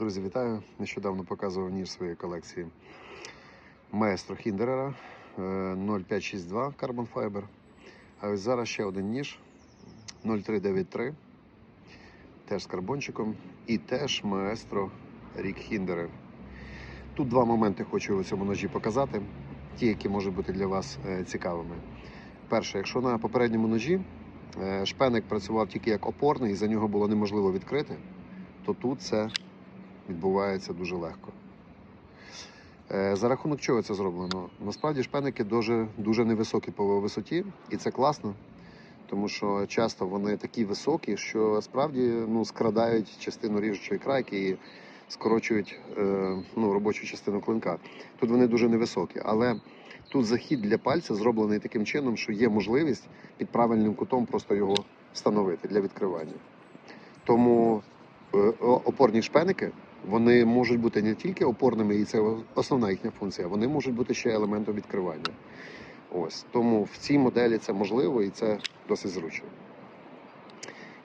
Друзі, вітаю! Нещодавно показував ніж своєї колекції Маестро Хіндерера е, 0562 Carbon Fiber. А ось зараз ще один ніж 0393, теж з карбончиком, і теж Маестро Рік Хіндерер. Тут два моменти хочу у цьому ножі показати, ті, які можуть бути для вас е, цікавими. Перше, якщо на попередньому ножі е, шпеник працював тільки як опорний, і за нього було неможливо відкрити, то тут це відбувається дуже легко. Е, За рахунок чого це зроблено? Насправді шпеники дуже, дуже невисокі по висоті, і це класно, тому що часто вони такі високі, що справді ну, скрадають частину ріжучої крайки і скорочують е, ну, робочу частину клинка. Тут вони дуже невисокі, але тут захід для пальця зроблений таким чином, що є можливість під правильним кутом просто його встановити для відкривання. Тому е, опорні шпеники вони можуть бути не тільки опорними, і це основна їхня функція, вони можуть бути ще елементом відкривання. Ось тому в цій моделі це можливо і це досить зручно.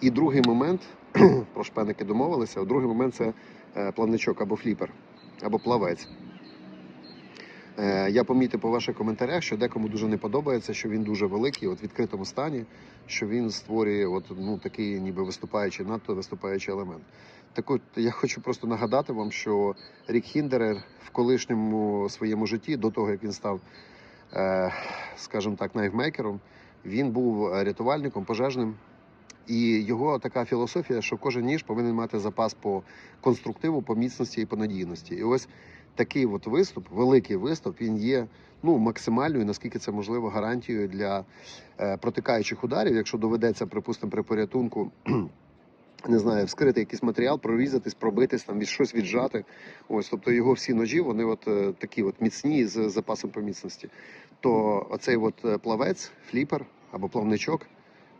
І другий момент, про шпеники домовилися, другий момент це е, плавничок або фліпер, або плавець. Е, Я помітив по ваших коментарях, що декому дуже не подобається, що він дуже великий, от в відкритому стані, що він створює от, ну, такий ніби виступаючий, надто виступаючий елемент. Так от я хочу просто нагадати вам, що Рік Хіндерер в колишньому своєму житті, до того як він став, е, скажімо так, найвмейкером, він був рятувальником, пожежним. І його така філософія, що кожен ніж повинен мати запас по конструктиву, по міцності і по надійності. І ось такий от виступ, великий виступ, він є ну, максимальною, наскільки це можливо, гарантією для е, протикаючих ударів, якщо доведеться, припустимо, при порятунку. Не знаю, вскрити якийсь матеріал, прорізатись, пробитись, там щось віджати. Ось, тобто його всі ножі, вони от е, такі от міцні з запасом по міцності. То оцей от е, плавець, фліпер або плавничок,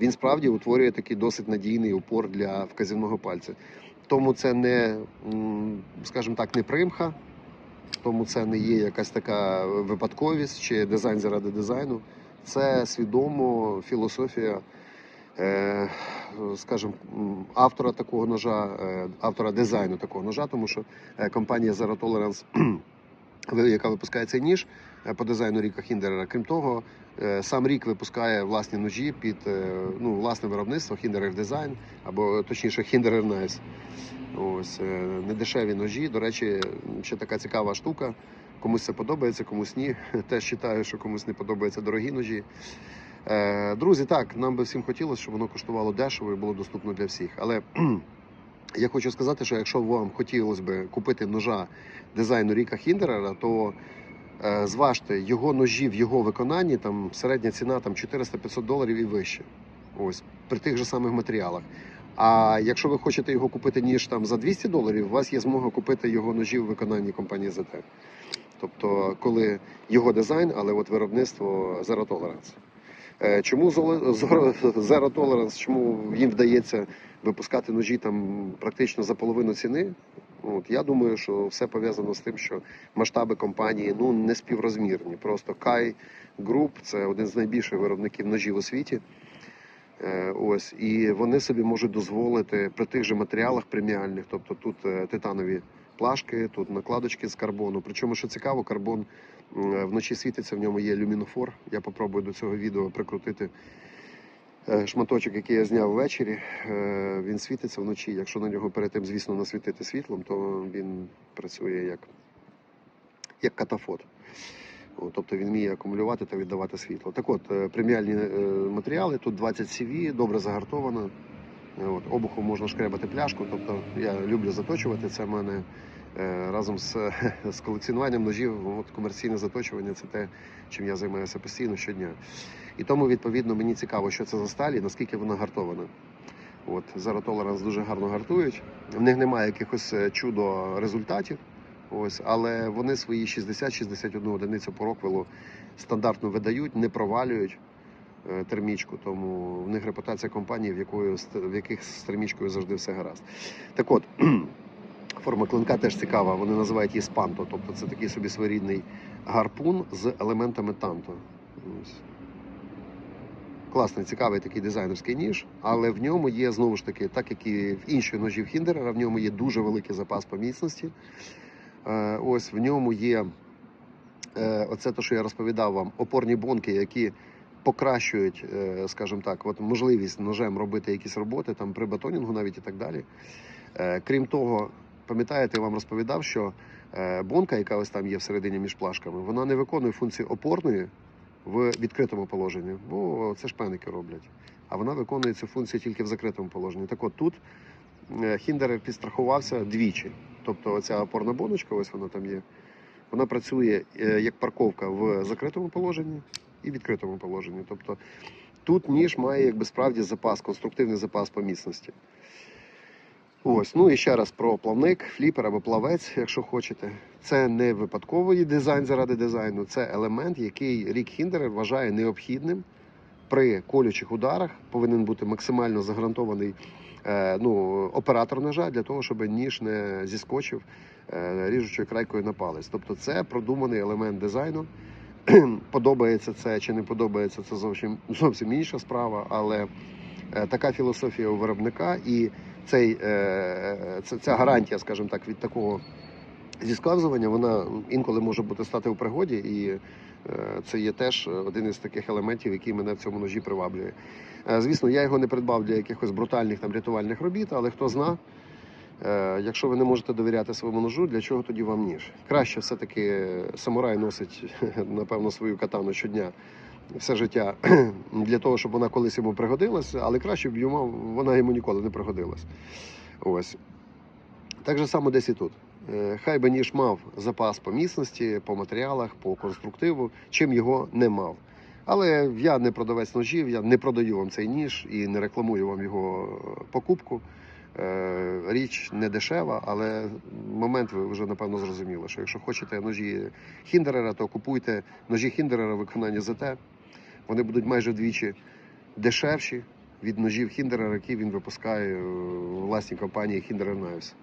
він справді утворює такий досить надійний опор для вказівного пальця. Тому це не, скажімо так, не примха, тому це не є якась така випадковість чи дизайн заради дизайну. Це свідомо філософія, е, скажімо, автора такого ножа, е, автора дизайну такого ножа, тому що е, компанія Zero Tolerance, яка випускає цей ніж е, по дизайну Ріка Хіндерера. Крім того, е, сам рік випускає власні ножі під е, ну, власне виробництво Hinderer Design, або точніше Hinderer Knives. Ось недешеві ножі. До речі, ще така цікава штука. Комусь це подобається, комусь ні. Теж вважаю, що комусь не подобаються дорогі ножі. Друзі, так, нам би всім хотілося, щоб воно коштувало дешево і було доступно для всіх. Але я хочу сказати, що якщо вам хотілося б купити ножа дизайну Ріка Хіндерера, то е, зважте його ножі в його виконанні, там середня ціна там 400-500 доларів і вище. Ось при тих же самих матеріалах. А якщо ви хочете його купити ніж там за 200 доларів, у вас є змога купити його ножі в виконанні компанії ZT. Тобто, коли його дизайн, але от виробництво Zero Tolerance. Е, Чому Zero Tolerance, чому їм вдається випускати ножі там практично за половину ціни? От я думаю, що все пов'язано з тим, що масштаби компанії ну не співрозмірні. Просто Kai Group – це один з найбільших виробників ножів у світі. Е, Ось і вони собі можуть дозволити при тих же матеріалах преміальних, тобто тут е, титанові плашки, тут накладочки з карбону. Причому, що цікаво, карбон вночі світиться, в ньому є люмінофор. Я попробую до цього відео прикрутити шматочок, який я зняв ввечері. Е, Він світиться вночі. Якщо на нього перед тим, звісно, насвітити світлом, то він працює як, як катафот. О, Тобто він вміє акумулювати та віддавати світло. Так от, е, преміальні е, матеріали, тут 20 CV, добре загартовано. От, обухом можна шкребати пляшку. Тобто я люблю заточувати. Це в мене е, разом з, з колекціонуванням ножів, от, комерційне заточування це те, чим я займаюся постійно щодня. І тому, відповідно, мені цікаво, що це за сталь і наскільки вона гартована. От, Zero Tolerance дуже гарно гартують. В них немає якихось е, чудо результатів. Ось, але вони свої 60-61 одиницю по роквелу стандартно видають, не провалюють термічку. Тому в них репутація компанії, в, якої, в яких з термічкою завжди все гаразд. Так от, форма клинка теж цікава. Вони називають її спанто, тобто це такий собі своєрідний гарпун з елементами танто. Класний, цікавий такий дизайнерський ніж, але в ньому є знову ж таки, так як і в інших ножів Хіндерера, в ньому є дуже великий запас по міцності. Е, Ось в ньому є е, оце те, що я розповідав вам, опорні бонки, які покращують, е, скажімо так, от можливість ножем робити якісь роботи там при батонінгу навіть і так далі. Е, Крім того, пам'ятаєте, я вам розповідав, що е, бонка, яка ось там є всередині між плашками, вона не виконує функцію опорної в відкритому положенні, бо це шпеники роблять. А вона виконує цю функцію тільки в закритому положенні. Так от тут Хіндер підстрахувався двічі. Тобто оця опорна боночка, ось вона там є, вона працює як парковка в закритому положенні і відкритому положенні. Тобто тут ніж має якби справді запас, конструктивний запас по міцності. Ось, ну і ще раз про плавник, фліпер або плавець, якщо хочете. Це не випадковий дизайн заради дизайну, це елемент, який Рік Хіндерер вважає необхідним при колючих ударах. Повинен бути максимально загарантований е, ну, оператор ножа для того, щоб ніж не зіскочив е, ріжучою крайкою на палець. Тобто це продуманий елемент дизайну. подобається це чи не подобається, це зовсім зовсім інша справа, але е, така філософія у виробника і цей, е, ця, ця гарантія, скажімо так, від такого зісковзування, вона інколи може бути стати у пригоді, і е, це є теж один із таких елементів, який мене в цьому ножі приваблює. Е, Звісно, я його не придбав для якихось брутальних там рятувальних робіт, але хто зна, е, якщо ви не можете довіряти своєму ножу, для чого тоді вам ніж? Краще все-таки самурай носить, напевно, свою катану щодня. Все життя для того, щоб вона колись йому пригодилася, але краще б йому вона йому ніколи не пригодилась. Ось. Так же само десь і тут. Е, Хай би ніж мав запас по міцності, по матеріалах, по конструктиву, чим його не мав. Але я не продавець ножів, я не продаю вам цей ніж і не рекламую вам його покупку. Е, Річ не дешева, але момент ви вже напевно зрозуміли, що якщо хочете ножі Хіндерера, то купуйте ножі Хіндерера виконання ЗТ. Вони будуть майже вдвічі дешевші від ножів Хіндерера, які він випускає у власній компанії Хіндерер Knives.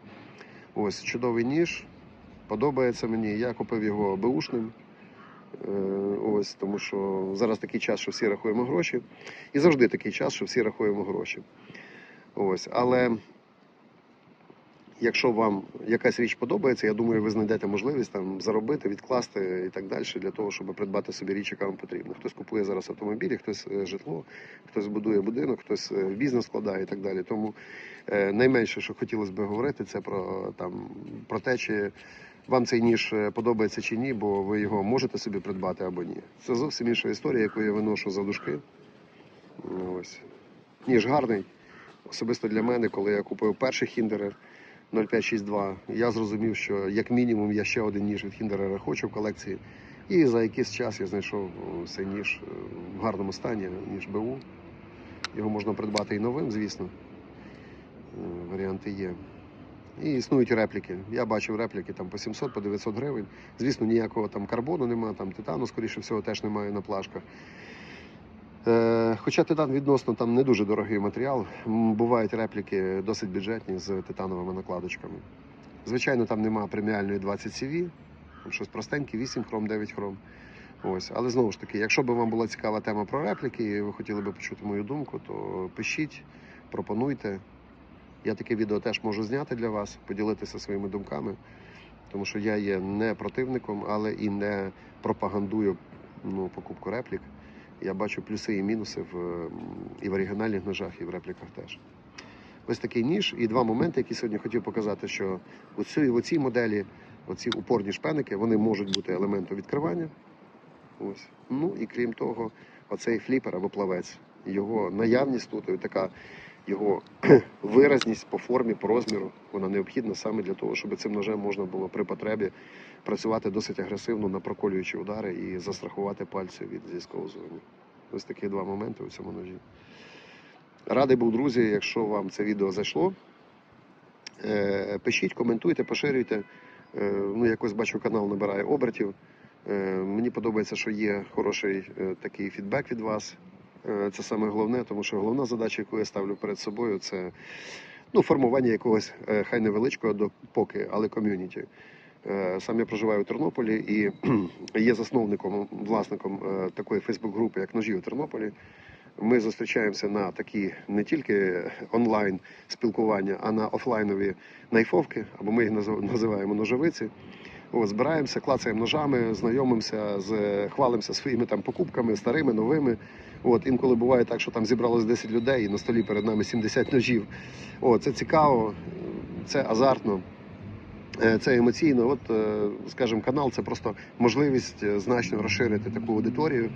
Ось чудовий ніж. Подобається мені. Я купив його беушним. Е, Ось, тому що зараз такий час, що всі рахуємо гроші. І завжди такий час, що всі рахуємо гроші. Ось. Але якщо вам якась річ подобається, я думаю, ви знайдете можливість там заробити, відкласти і так далі, для того, щоб придбати собі річ, яка вам потрібна. Хтось купує зараз автомобілі, хтось е, житло, хтось будує будинок, хтось е, бізнес складає і так далі. Тому е, найменше, що хотілося б говорити, це про там про те, чи вам цей ніж подобається чи ні, бо ви його можете собі придбати або ні. Це зовсім інша історія, яку я виношу за дужки. Ось. Ніж гарний. Особисто для мене, коли я купив перший хіндерер 0562, я зрозумів, що як мінімум я ще один ніж від хіндерера хочу в колекції. І за якийсь час я знайшов цей ніж е, в гарному стані, ніж БУ. Його можна придбати і новим, звісно. Е, Варіанти є. І існують репліки. Я бачив репліки там по 700, по 900 гривень. Звісно, ніякого там карбону немає, там титану, скоріше всього, теж немає на плашках. Е, Хоча титан відносно там не дуже дорогий матеріал, бувають репліки досить бюджетні з титановими накладочками. Звичайно, там немає преміальної 20 CV, там щось простеньке, 8 хром, 9 хром. Ось. Але знову ж таки, якщо б вам була цікава тема про репліки, і ви хотіли би почути мою думку, то пишіть, пропонуйте. Я таке відео теж можу зняти для вас, поділитися своїми думками, тому що я є не противником, але і не пропагандую ну, покупку реплік. Я бачу плюси і мінуси в, і в оригінальних ножах, і в репліках теж. Ось такий ніж і два моменти, які сьогодні хотів показати, що цій, у цій моделі оці упорні шпеники вони можуть бути елементом відкривання. Ось. Ну і крім того, оцей фліпер або плавець. Його наявність тут така його виразність по формі, по розміру, вона необхідна саме для того, щоб цим ножем можна було при потребі працювати досить агресивно на проколюючі удари і застрахувати пальці від зісковзування. Ось такі два моменти у цьому ножі. Радий був, друзі, якщо вам це відео зайшло. Е, Пишіть, коментуйте, поширюйте. Е, Ну, якось бачу, канал набирає обертів. Е, Мені подобається, що є хороший такий фідбек від вас. Е, Це саме головне, тому що головна задача, яку я ставлю перед собою, це ну, формування якогось е, хай невеличкого допоки, але ком'юніті. Е, Сам я проживаю у Тернополі і є засновником, власником такої Фейсбук-групи, як ножі у Тернополі. Ми зустрічаємося на такі не тільки онлайн спілкування, а на офлайнові найфовки, або ми їх назив- називаємо ножовиці. От, збираємося, клацаємо ножами, знайомимося, з, хвалимося своїми там покупками, старими, новими. От, інколи буває так, що там зібралось 10 людей і на столі перед нами 70 ножів. О, це цікаво, це азартно. Е, Це емоційно. От, е, скажімо, канал це просто можливість е, значно розширити таку аудиторію.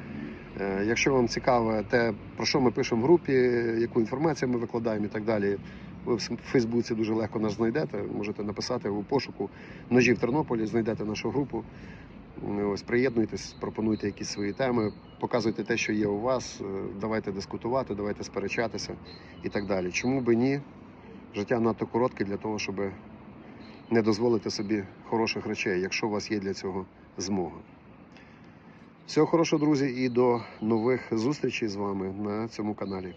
Е, Якщо вам цікаво те, про що ми пишемо в групі, яку інформацію ми викладаємо і так далі, ви в Фейсбуці дуже легко нас знайдете. Можете написати у пошуку ножі в Тернополі, знайдете нашу групу. Ось приєднуйтесь, пропонуйте якісь свої теми, показуйте те, що є у вас. е, Давайте дискутувати, давайте сперечатися і так далі. Чому би ні? Життя надто коротке для того, щоб не дозволити собі хороших речей, якщо у вас є для цього змога. Всього хорошого, друзі, і до нових зустрічей з вами на цьому каналі.